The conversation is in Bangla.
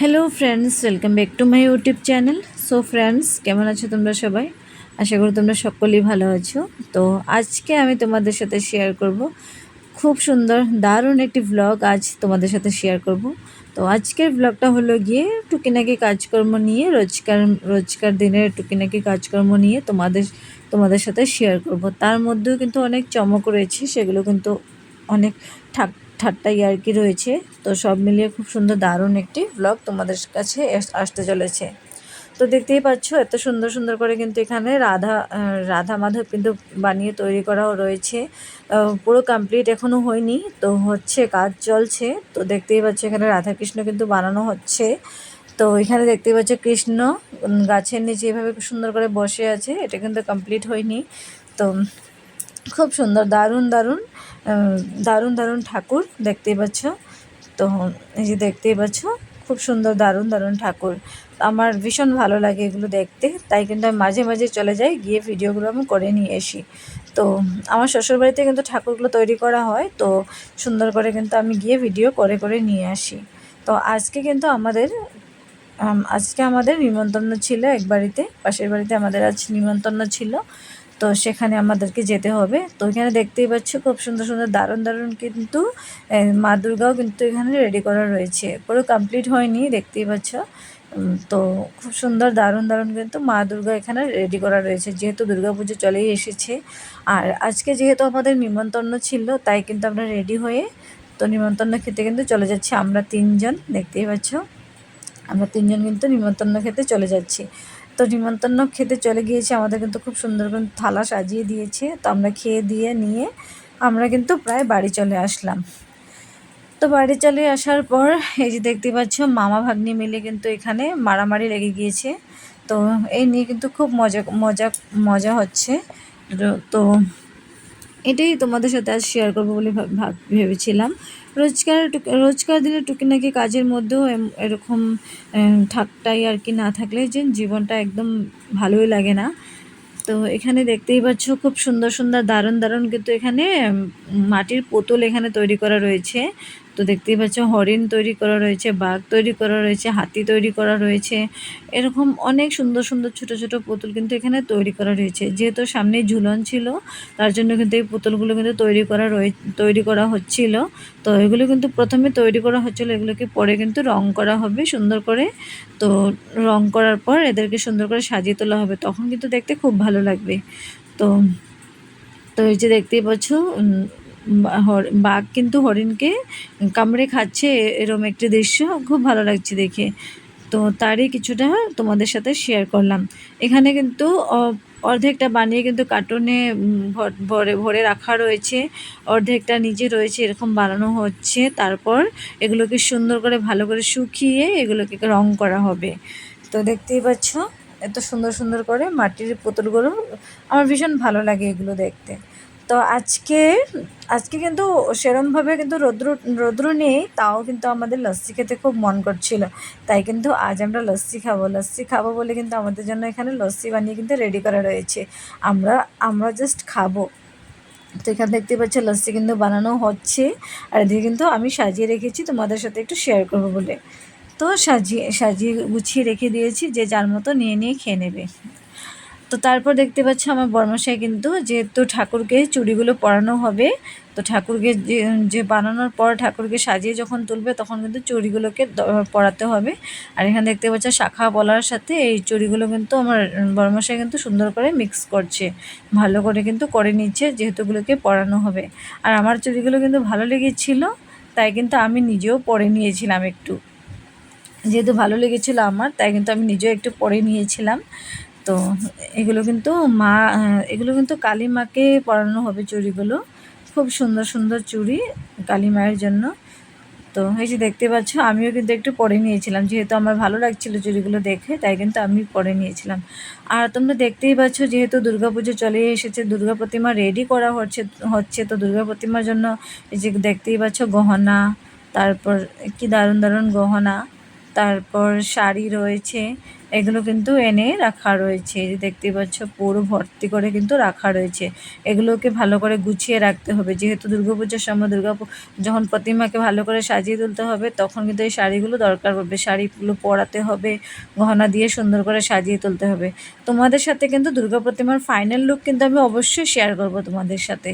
Hello friends welcome back to my YouTube channel so friends কেমন আছো তোমরা সবাই? আশা করি তোমরা সকলেই ভালো আছো। তো, আজকে আমি তোমাদের সাথে শেয়ার করব। খুব সুন্দর, দারুণ একটি ভ্লগ আজ তোমাদের সাথে শেয়ার করব। তো, আজকের ভ্লগটা হলো গিয়ে টুকিনাকি কাজকর্ম নিয়ে, রোজকার রোজকার দিনের টুকিনাকি কাজকর্ম নিয়ে তোমাদের তোমাদের সাথে শেয়ার করব। তার মধ্যেও কিন্তু অনেক চমক রয়েছে, সেগুলো কিন্তু অনেক ঠাক ঠাট্টা ইয়ার্কি রয়েছে? তো সব মিলিয়ে খুব সুন্দর দারুণ একটি ব্লগ তোমাদের কাছে আসতে চলেছে। তো দেখতেই পাচ্ছ, এত সুন্দর সুন্দর করে কিন্তু এখানে রাধা রাধা মাধব কিন্তু বানিয়ে তৈরি করাও রয়েছে। পুরো কমপ্লিট এখনও হয়নি, তো হচ্ছে কাজ চলছে। তো দেখতেই পাচ্ছ এখানে রাধা কৃষ্ণ কিন্তু বানানো হচ্ছে। তো এখানে দেখতেই পাচ্ছ কৃষ্ণ গাছের নিচে এভাবে সুন্দর করে বসে আছে, এটা কিন্তু কমপ্লিট হয়নি। তো খুব সুন্দর, দারুণ দারুণ দারুণ দারুণ ঠাকুর দেখতেই পাচ্ছ। তো এই যে দেখতেই পাচ্ছ, খুব সুন্দর, দারুণ দারুণ ঠাকুর। আমার ভীষণ ভালো লাগে এগুলো দেখতে, তাই কিন্তু আমি মাঝে মাঝে চলে যাই, গিয়ে ভিডিওগুলো আমি করে নিয়ে আসি। তো আমার শ্বশুরবাড়িতে কিন্তু ঠাকুরগুলো তৈরি করা হয়, তো সুন্দর করে কিন্তু আমি গিয়ে ভিডিও করে করে নিয়ে আসি। তো আজকে কিন্তু আমাদের আজকে আমাদের নিমন্ত্রণ ছিল এক বাড়িতে, পাশের বাড়িতে আমাদের আজ নিমন্ত্রণ ছিল। তো সেখানে আমাদেরকে যেতে হবে। তো এখানে দেখতেই পাচ্ছ খুব সুন্দর সুন্দর দারুণ দারুণ কিন্তু মা দুর্গাও কিন্তু এখানে রেডি করা রয়েছে। পুরো কমপ্লিট হয়নি, দেখতেই পাচ্ছ। তো খুব সুন্দর দারুণ দারুণ কিন্তু মা দুর্গা এখানে রেডি করা রয়েছে। যেহেতু দুর্গা পুজো চলেই এসেছে। আর আজকে যেহেতু আমাদের নিমন্ত্রণ ছিল, তাই কিন্তু আমরা রেডি হয়ে তো নিমন্ত্রণ খেতে কিন্তু চলে যাচ্ছি। আমরা তিনজন, দেখতেই পাচ্ছ। আমরা তিনজন কিন্তু নিমন্ত্রণ খেতে চলে যাচ্ছি। তো নিমন্ত্রণ খেতে চলে গিয়েছে। আমাদের কিন্তু খুব সুন্দর করে থালা সাজিয়ে দিয়েছে। তো আমরা খেয়ে দিয়ে নিয়ে আমরা কিন্তু প্রায় বাড়ি চলে আসলাম। তো বাড়ি চলে আসার পর এই যে দেখতে পাচ্ছ, মামা ভাগ্নি মিলে কিন্তু এখানে মারামারি লেগে গিয়েছে। তো এই নিয়ে কিন্তু খুব মজা মজা মজা হচ্ছে। তো এটাই তোমাদের সাথে আজ শেয়ার করব বলে ভাব- ভাব- ভেবেছিলাম। রোজকার রোজকার দিনে টুকিনাকি কাজের মধ্যেও এরকম ঠাকটাই আর কি না থাকলে যে জীবনটা একদম ভালোই লাগে না। তো এখানে দেখতেই পাচ্ছ খুব সুন্দর সুন্দর দারুণ দারুণ কিন্তু এখানে মাটির পুতুল এখানে তৈরি করা রয়েছে। তো দেখতেই পাচ্ছ, হরিণ তৈরি করা রয়েছে, বাঘ তৈরি করা রয়েছে, হাতি তৈরি করা রয়েছে। এরকম অনেক সুন্দর সুন্দর ছোট ছোট পুতুল কিন্তু এখানে তৈরি করা রয়েছে। যেহেতু সামনে ঝুলন ছিল, তার জন্য কিন্তু এই পুতুলগুলো কিন্তু তৈরি করা রয়ে, তৈরি করা হচ্ছিল। তো এগুলো কিন্তু প্রথমে তৈরি করা হচ্ছিল, এগুলোকে পরে কিন্তু রং করা হবে সুন্দর করে। তো রং করার পর এদেরকে সুন্দর করে সাজিয়ে তোলা হবে, তখন কিন্তু দেখতে খুব ভালো লাগবে। তো তো এই যে দেখতেই পাচ্ছ বাঘ কিন্তু হরিণকে কামড়ে খাচ্ছে এরম একটি দৃশ্য। খুব ভালো লাগছে দেখে। তো তারই কিছুটা তোমাদের সাথে শেয়ার করলাম। এখানে কিন্তু অর্ধেকটা বানিয়ে কিন্তু কার্টুনে ভরে ভরে রাখা রয়েছে। অর্ধেকটা নিজে রয়েছে, এরকম বানানো হচ্ছে। তারপর এগুলোকে সুন্দর করে, ভালো করে শুকিয়ে এগুলোকে রং করা হবে। তো দেখতেই পাচ্ছ, এত সুন্দর সুন্দর করে মাটির পুতুলগুলো, আমার ভীষণ ভালো লাগে এগুলো দেখতে। তো আজকে আজকে কিন্তু সেরমভাবে কিন্তু রৌদ্র রৌদ্র নেই, তাও কিন্তু আমাদের লস্যি খেতে খুব মন করছিল। তাই কিন্তু আজ আমরা লস্যি খাব লস্যি খাব বলে কিন্তু আমাদের জন্য এখানে লস্যি বানিয়ে কিন্তু রেডি করা রয়েছে। আমরা আমরা জাস্ট খাব। তো এখানে দেখতে পাচ্ছ, লস্যি কিন্তু বানানো হচ্ছে। আর এদিকে কিন্তু আমি সাজিয়ে রেখেছি, তোমাদের সাথে একটু শেয়ার করব বলে। তো সাজিয়ে সাজিয়ে গুছিয়ে রেখে দিয়েছি, যে যার মতো নিয়ে নিয়ে খেয়ে নেবে। তো তারপর দেখতে পাচ্ছ আমার বর্মশাই কিন্তু যেহেতু ঠাকুরকে চুড়িগুলো পরানো হবে, তো ঠাকুরকে যে বানানোর পর ঠাকুরকে সাজিয়ে যখন তুলবে তখন কিন্তু চুড়িগুলোকে পরাতে হবে। আর এখানে দেখতে পাচ্ছ শাখা বলার সাথে এই চুড়িগুলো কিন্তু আমার বর্মশাই কিন্তু সুন্দর করে মিক্স করছে, ভালো করে কিন্তু করে নিচ্ছে যেহেতুগুলোকে পরানো হবে। আর আমার চুড়িগুলো কিন্তু ভালো লেগেছিল, তাই কিন্তু আমি নিজেও পরে নিয়েছিলাম একটু। যেহেতু ভালো লেগেছিলো আমার, তাই কিন্তু আমি নিজেও একটু পরে নিয়েছিলাম। তো এগুলো কিন্তু মা এগুলো কিন্তু কালী মাকে পরানো হবে চুড়িগুলো। খুব সুন্দর সুন্দর চুড়ি কালী মায়ের জন্য। তো এই যে দেখতে পাচ্ছ, আমিও কিন্তু একটু পরে নিয়েছিলাম। যেহেতু আমার ভালো লাগছিল চুড়িগুলো দেখে, তাই কিন্তু আমি পরে নিয়েছিলাম। আর তোমরা দেখতেই পাচ্ছ, যেহেতু দুর্গাপুজো চলে এসেছে, দুর্গা প্রতিমা রেডি করা হচ্ছে হচ্ছে। তো দুর্গা প্রতিমার জন্য এই যে দেখতেই পাচ্ছ গহনা, তারপর কি দারুণ দারুণ গহনা। তারপর শাড়ি রয়েছে, এগুলো কিন্তু এনে রাখা রয়েছে। দেখতে পাচ্ছ, পুরো ভর্তি করে কিন্তু রাখা রয়েছে। এগুলোকে ভালো করে গুছিয়ে রাখতে হবে। যেহেতু দুর্গাপূজার সময় দুর্গা যখন প্রতিমাকে ভালো করে সাজিয়ে তুলতে হবে, তখন কিন্তু এই শাড়িগুলো দরকার পড়বে। শাড়িগুলো পরাতে হবে, গহনা দিয়ে সুন্দর করে সাজিয়ে তুলতে হবে। তোমাদের সাথে কিন্তু দুর্গা প্রতিমার ফাইনাল লুক কিন্তু আমি অবশ্যই শেয়ার করব তোমাদের সাথে।